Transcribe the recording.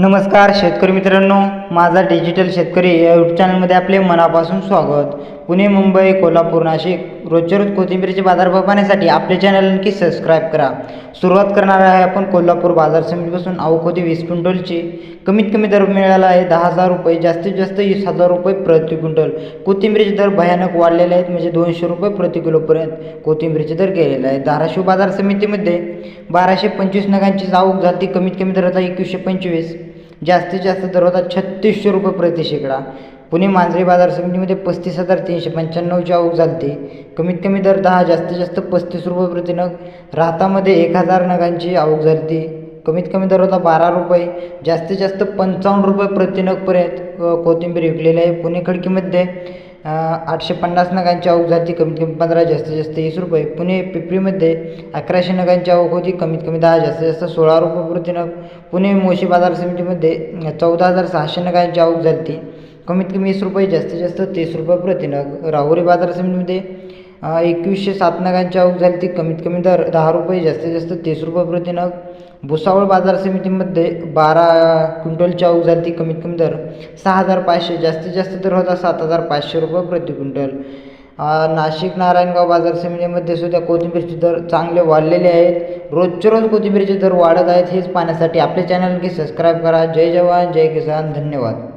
नमस्कार शेतकरी मित्रांनो. माझा डिजिटल शेतकरी या यूट्यूब चॅनलमध्ये आपले मनापासून स्वागत. पुणे मुंबई कोल्हापूर नाशिक रोजच्या रोज कोथिंबीरचे बाजारभाव पाहण्यासाठी आपले चॅनल नक्की सबस्क्राईब करा. सुरुवात करणार आहे आपण कोल्हापूर बाजार समितीपासून अवकोती वीस क्विंटलची. कमीत कमी दर मिळाला आहे दहा हजार रुपये जास्तीत जास्त वीस हजार रुपये प्रति क्विंटल. कोथिंबीरचे दर भयानक वाढलेले आहेत म्हणजे दोनशे रुपये प्रति किलोपर्यंत कोथिंबीरचे दर गेलेले आहेत. धाराशिव बाजार समितीमध्ये बाराशे पंचवीस नगांची आवक झाली कमीत कमी दर एकवीसशे पंचवीस. जास्तीत जास्त दर होता छत्तीसशे रुपये प्रति शेकडा. पुणे मांजरी बाजार समितीमध्ये पस्तीस हजार तीनशे पंच्याण्णवची आवक झाली कमीत कमी दर दहा जास्तीत जास्त पस्तीस रुपये प्रति नग. राहतामध्ये एक हजार नगांची आवक झाली कमीत कमी दर होता बारा रुपये जास्तीत जास्त पंचावन्न रुपये प्रति नगपर्यंत कोथिंबीर विकलेली आहे. पुणे खडकीमध्ये आठशे पन्नास नगांची आवक झाली कमीत कमी पंधरा जास्तीत जास्त वीस रुपये. पुणे पिपरीमध्ये अकराशे नगांची आवक होती कमीत कमी दहा जास्तीत जास्त सोळा रुपये प्रति नग पुणे मोशी बाजार समितीमध्ये चौदा हजार सहाशे नगांची आवक झाली कमीत कमी वीस रुपये जास्तीत जास्त तीस रुपये प्रति नग राहुरी बाजार समितीमध्ये एकवीसशे सात नगांची आवक झाली ती कमीत कमी दर दहा रुपये जास्तीत जास्त तीस रुपये प्रति नग. भुसावळ बाजार समितीमध्ये बारा क्विंटलची आवक झाली ती कमीत कमी दर. सहा हजार पाचशे जास्तीत जास्त दर होता सात हजार पाचशे रुपये प्रति क्विंटल. नाशिक नारायणगाव बाजार समितीमध्ये सुद्धा कोथिंबीरचे दर चांगले वाढलेले आहेत. रोजच्या रोज कोथिंबीरचे दर वाढत आहेत हेच पाहण्यासाठी आपले चॅनल की सबस्क्राईब करा. जय जवान जय किसान धन्यवाद.